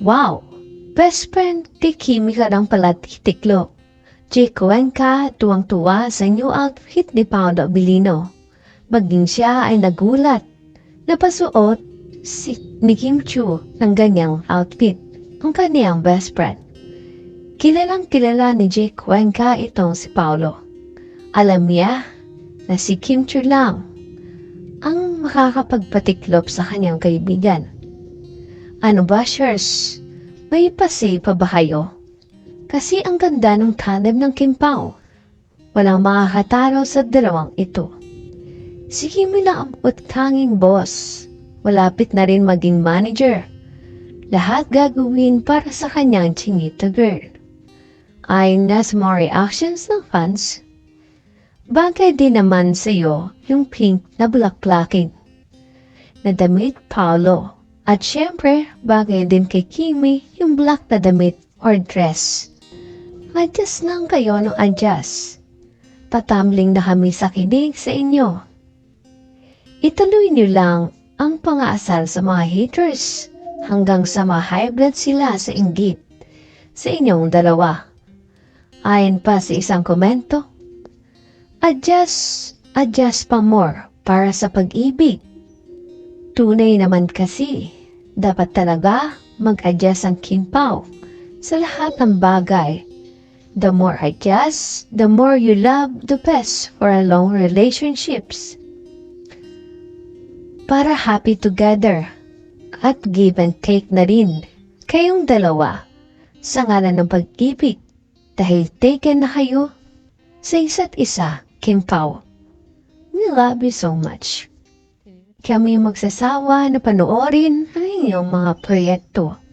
Wow! Best friend, ti Kimi ka lang pala titiklo. Jikuan ka, tuwang-tuwa sa new outfit ni Paolo Abilino. Maging siya ay nagulat. Napasuot si ni Kim Chu ng ganyang outfit, ang kaniyang best friend. Kilalang kilala ni Jake Cuenca itong si Paolo. Alam niya na si Kim Chu lang ang makakapagpatiklop sa kanyang kaibigan. Ano ba, Shers? May pasi pa ba kayo? Kasi ang ganda ng tandem ng Kim Pao. Walang makakatalo sa dalawang ito. Si Kim lang ang tanging boss. Malapit na rin maging manager. Lahat gagawin para sa kanyang chinita girl. Ayon na sa mga reactions ng fans, bagay din naman sa iyo yung pink na bulaklakin na damit Paolo. At syempre, bagay din kay Kimi yung black na damit or dress. Adjust lang kayo ng adjust. Tatamling na kami sa kinig sa inyo. Ituloy niyo lang ang pangaasal sa mga haters hanggang sa ma-hybrid sila sa inggit sa inyong dalawa. Ayon pa sa isang komento, adjust, adjust pa more para sa pag-ibig. Tunay naman kasi, dapat talaga mag-adjust ang kimpaw sa lahat ng bagay. The more adjust, the more you love the best for a long relationships. Para happy together at give and take na rin kayong dalawa sa ngalan ng pag-ibig dahil taken na kayo sa isa't isa, Kim Pao. We love you so much. Kami magsasawa na panoorin ang inyong mga proyekto.